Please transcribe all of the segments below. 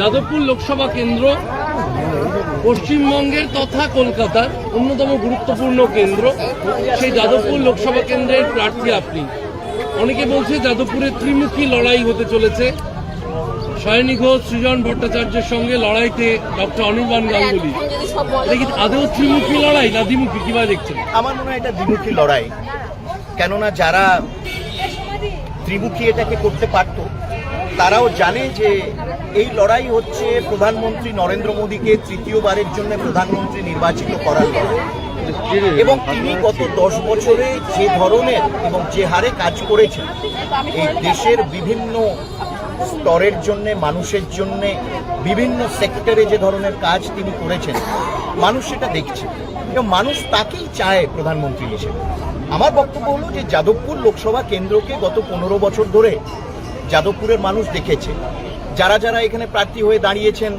যাদবপুর লোকসভা কেন্দ্র পশ্চিমবঙ্গের তথা কলকাতার অন্যতম গুরুত্বপূর্ণ কেন্দ্র সেই যাদবপুর লোকসভা কেন্দ্রের প্রার্থী আপনি। অনেকে বলছে যাদবপুরে ত্রিমুখী লড়াই হতে চলেছে। সায়নী ঘোষ সৃজন ভট্টাচার্যের সঙ্গে লড়াইতে ডক্টর অনির্বাণ গাঙ্গুলি। এটা কি আদৌ ত্রিমুখী লড়াই না দ্বিমুখী কীভাবে দেখছেন? আমার মনে হয় এটা দ্বিমুখী লড়াই। কেননা যারা ত্রিমুখী এটাকে করতে পারতো তারাও জানে যে এই লড়াই হচ্ছে প্রধানমন্ত্রী নরেন্দ্র মোদীকে তৃতীয়বারের জন্য প্রধানমন্ত্রী নির্বাচিত করার লড়াই। এবং তিনি গত দশ বছরে যে ধরনের এবং যে হারে কাজ করেছেন, এই দেশের বিভিন্ন স্তরের জন্য, মানুষের জন্য, বিভিন্ন সেক্টরে যে ধরনের কাজ তিনি করেছেন, মানুষ সেটা দেখছে। এবং মানুষ তাকেই চায় প্রধানমন্ত্রী হিসেবে। আমার বক্তব্য হলো যে যাদবপুর লোকসভা কেন্দ্রকে গত পনেরো বছর ধরে যাদবপুরের মানুষ দেখেছে। যারা যারা এখানে প্রার্থী হয়ে দাঁড়িয়েছেন,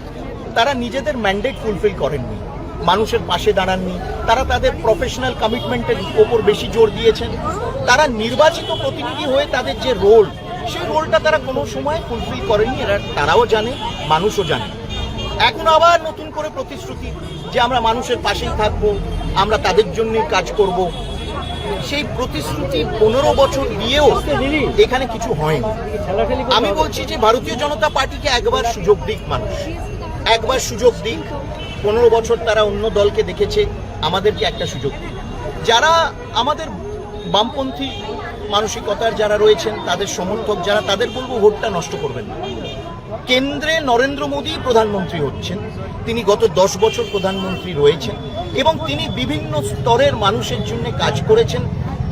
তারা নিজেদের ম্যান্ডেট ফুলফিল করেননি। মানুষের পাশে দাঁড়াননি। তারা তাদের প্রফেশনাল কমিটমেন্টের ওপর বেশি জোর দিয়েছেন। তারা নির্বাচিত প্রতিনিধি হয়ে তাদের যে রোল সেই রোলটা তারা কোনো সময় ফুলফিল করেনি এরা তারাও জানে, মানুষও জানে। এখন আবার নতুন করে প্রতিশ্রুতি যে আমরা মানুষের পাশেই থাকব, আমরা তাদের জন্যই কাজ করব। সেই প্রতিশ্রুতি পনেরো বছর দিয়েও এখানে কিছু হয়নি। আমি বলছি যে ভারতীয় জনতা পার্টিকে একবার সুযোগ দিক মানুষ। একবার সুযোগ দিক। পনেরো বছর তারা অন্য দলকে দেখেছে, আমাদেরকে একটা সুযোগ দিক। যারা আমাদের বামপন্থী মানসিকতার যারা রয়েছেন, তাদের সমর্থক যারা, তাদের বলব ভোটটা নষ্ট করবেন না। কেন্দ্রে নরেন্দ্র মোদী প্রধানমন্ত্রী হচ্ছেন, তিনি গত দশ বছর প্রধানমন্ত্রী রয়েছেন এবং তিনি বিভিন্ন স্তরের মানুষের জন্য কাজ করেছেন।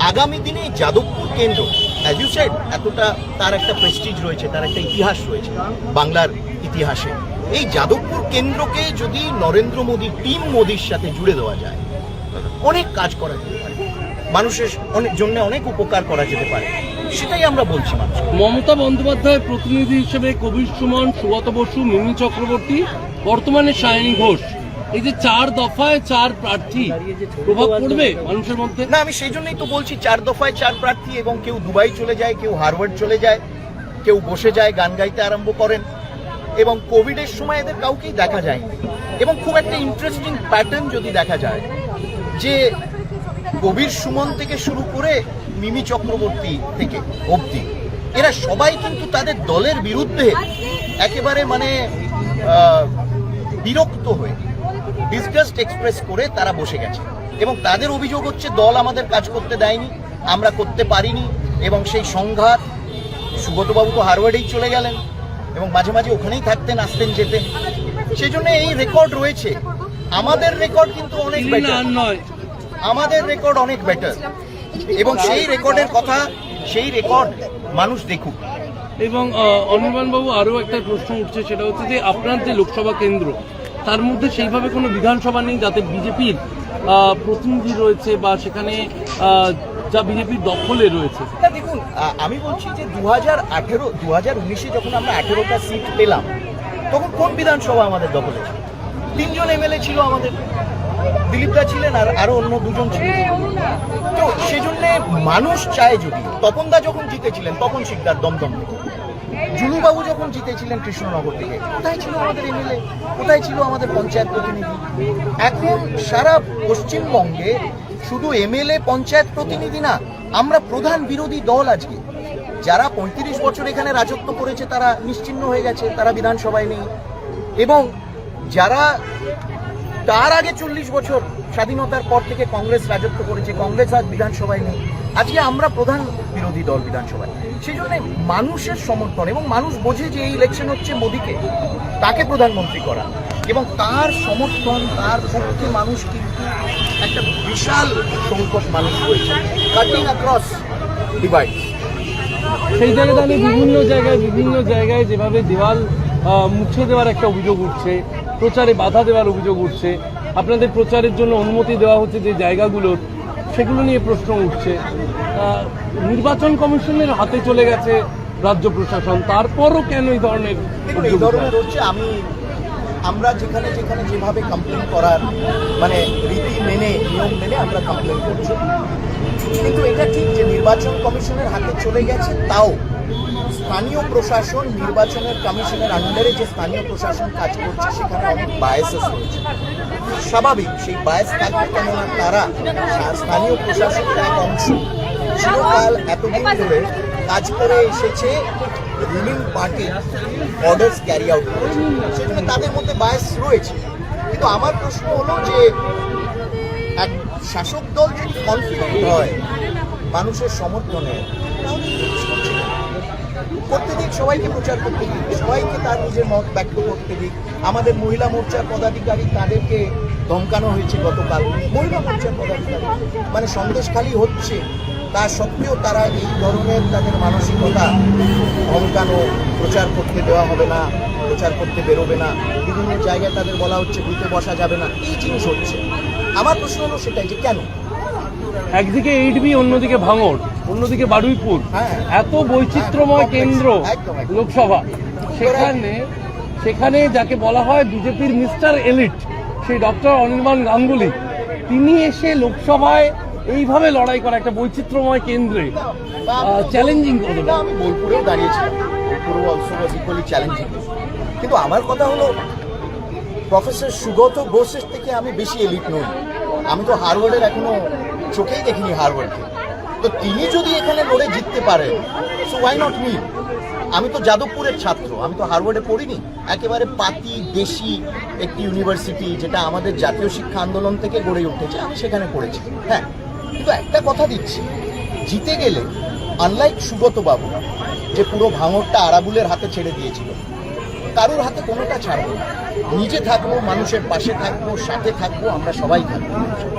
আগামী দিনে যাদবপুর কেন্দ্র অ্যাজ ইউ সেড এতটা তার একটা প্রেস্টিজ রয়েছে, তার একটা ইতিহাস রয়েছে বাংলার ইতিহাসে। এই যাদবপুর কেন্দ্রকে যদি নরেন্দ্র মোদী টিম মোদির সাথে জুড়ে দেওয়া যায়, অনেক কাজ করা পারে মানুষের অনেক জন্য অনেক উপকার করা যেতে পারে। সেটাই আমরা বলছি মানুষ মমতা বন্দ্যোপাধ্যায়ের প্রতিনিধি হিসেবে কবির সুমন সুগত বসু মিমি চক্রবর্তী বর্তমানে সায়নী ঘোষ। এই যে চার দফায় চার প্রার্থী প্রভাব পড়বে মানুষের মধ্যে? না আমি সেই জন্যই তো বলছি চার দফায় চার প্রার্থী এবং কেউ দুবাই চলে যায় কেউ হারওয়ার্ড চলে যায় কেউ বসে যায় গান গাইতে আরম্ভ করেন এবং কোভিডের সময় এদের কাউকেই দেখা যায়নি। এবং খুব একটা ইন্টারেস্টিং প্যাটার্ন যদি দেখা যায় যে কবির সুমন থেকে শুরু করে মিমি চক্রবর্তী থেকে অবধি। এরা সবাই কিন্তু তাদের দলের বিরুদ্ধে একেবারে মানে বিরক্ত হয়ে ডিসগাস্ট এক্সপ্রেস করে তারা বসে গেছে। এবং তাদের অভিযোগ হচ্ছে দল আমাদের কাজ করতে দেয়নি আমরা করতে পারিনি এবং সেই সংঘাত সুগতবাবু তো হারওয়ার্ডেই চলে গেলেন এবং মাঝে মাঝে ওখানেই থাকতেন আসতেন যেতেন। সেই জন্য এই রেকর্ড রয়েছে। আমাদের রেকর্ড কিন্তু অনেক বেটার নয়। আমাদের রেকর্ড অনেক বেটার এবং সেই রেকর্ডের কথা সেই রেকর্ড মানুষ দেখুক। এবং অনির্বাণ বাবু আরও একটা প্রশ্ন উঠছে সেটা হচ্ছে যে আপনার যে লোকসভা কেন্দ্র তার মধ্যে সেইভাবে কোনো বিধানসভা নেই যাতে বিজেপির প্রতিনিধি রয়েছে বা সেখানে যা বিজেপির দখলে রয়েছে। দেখুন আমি বলছি যে দু হাজার আঠেরো দু হাজার উনিশে যখন আমরা আঠেরোটা সিট পেলাম তখন কোন বিধানসভা আমাদের দখলে ছিল? তিনজন এমএলএ ছিল আমাদের। দিলীপদা ছিলেন আর আরও অন্য দুজন ছিলেন। তো সেজন্য মানুষ চায় যদি তপনদা যখন জিতেছিলেন তখন শিকদার দমদম। জুলুবাবু যখন জিতেছিলেন কৃষ্ণনগর থেকে, কোথায় ছিল আমাদের এমএলএ? কোথায় ছিল আমাদের পঞ্চায়েত প্রতিনিধি? এখন সারা পশ্চিমবঙ্গে শুধু এমএলএ, পঞ্চায়েত প্রতিনিধি না, আমরা প্রধান বিরোধী দল আজকে। যারা পঁয়ত্রিশ বছর এখানে রাজত্ব করেছে, তারা নিশ্চিহ্ন হয়ে গেছে, তারা বিধানসভায় নেই। এবং যারা তার আগে চল্লিশ বছর স্বাধীনতার পর থেকে কংগ্রেস রাজত্ব করেছে, কংগ্রেস আজ বিধানসভায় নেই। আজকে আমরা প্রধান বিরোধী দল বিধানসভায়। সেই জন্য মানুষের সমর্থন এবং মানুষ বোঝে যে এই ইলেকশন হচ্ছে মোদীকে, তাকে প্রধানমন্ত্রী করা। এবং তার সমর্থন, তার পক্ষে মানুষ কিন্তু একটা বিশাল সংখ্যক মানুষ রয়েছে। কাটিং অ্যাক্রস ডিভাইড সেই জায়গায় বিভিন্ন জায়গায় বিভিন্ন জায়গায় যেভাবে দেওয়াল মুছে দেওয়ার একটা অভিযোগ উঠছে প্রচারে বাধা দেওয়ার অভিযোগ উঠছে। আপনাদের প্রচারের জন্য অনুমতি দেওয়া হচ্ছে যে জায়গাগুলোর সেগুলো নিয়ে প্রশ্ন উঠছে। নির্বাচন কমিশনের হাতে চলে গেছে রাজ্য প্রশাসন তারপরও কেন এই ধরনের এই ধরনের হচ্ছে আমি আমরা যেখানে যেখানে যেভাবে কমপ্লেন করার মানে রীতি মেনে নিয়ম মেনে আমরা কমপ্লেন করছি। কিন্তু এটা ঠিক যে নির্বাচন কমিশনের হাতে চলে গেছে তাও স্থানীয় প্রশাসন নির্বাচনের কমিশনের আন্ডারে যে স্থানীয় প্রশাসন কাজ করছে, সেখানে অনেক বায়াসেস রয়েছে। স্বাভাবিক, সেই বায়াস থাকবে কেননা তারা স্থানীয় প্রশাসনের এক অংশ। চিরকাল এতদিন ধরে কাজ করে এসেছে ruling party orders carry out করেছে। সেজন্য তাদের মধ্যে বায়াস রয়েছে। কিন্তু আমার প্রশ্ন হলো যে, এক শাসক দল যদি কনফিডেন্ট হয়, মানুষের সমর্থনে করতে দিক সবাইকে প্রচার করতে দিক, সবাইকে তার নিজের মত ব্যক্ত করতে দিক। আমাদের মহিলা মোর্চার পদাধিকারী তাদেরকে ধমকানো হয়েছে গতকাল। মহিলা মোর্চার পদাধিকারী। মানে সন্দেশখালি হচ্ছে, তা সত্ত্বেও তারা এই ধরনের তাদের মানসিকতা ধমকানো, প্রচার করতে দেওয়া হবে না, প্রচার করতে বেরোবে না। বিভিন্ন জায়গায় তাদের বলা হচ্ছে বুথে বসা যাবে না। এই জিনিস হচ্ছে। আমার প্রশ্ন হলো সেটাই যে কেন? একদিকে এইডবি অন্যদিকে ভাঙড় অন্যদিকে বারুইপুর। হ্যাঁ। এত বৈচিত্র্যময় কেন্দ্র। লোকসভা। সেখানে সেখানে যাকে বলা হয় বিজেপির মিস্টার এলিট সেই ডক্টর অনির্বাণ গাঙ্গুলি তিনি এসে লোকসভায় এইভাবে লড়াই করা একটা বৈচিত্র্যময় কেন্দ্রে চ্যালেঞ্জিং কতটা আমি বোলপুরেও দাঁড়িয়েছিলাম। বোলপুরও অলসো ইকুয়ালি চ্যালেঞ্জিং কিন্তু আমার কথা হলো প্রফেসর সুগত ঘোষের থেকে আমি বেশি এলিট নই। আমি তো হারওয়ার্ডের এখনও চোখেই দেখিনি হারওয়ার্ডকে তো তিনি যদি এখানে লড়ে জিততে পারেন সো ওয়াই নট মি আমি তো যাদবপুরের ছাত্র, আমি তো হারওয়ার্ডে পড়িনি। একেবারে পাতি দেশি একটি ইউনিভার্সিটি যেটা আমাদের জাতীয় শিক্ষা আন্দোলন থেকে গড়ে উঠেছে, আমি সেখানে পড়েছি। হ্যাঁ কিন্তু একটা কথা দিচ্ছি, জিতে গেলে আনলাইক সুগত বাবু যে পুরো ভাঙরটা আরাবুলের হাতে ছেড়ে দিয়েছিল, কারোর হাতে কোনোটা ছাড়বো নিজে থাকব, মানুষের পাশে থাকব, সাথে থাকব, আমরা সবাই থাকব।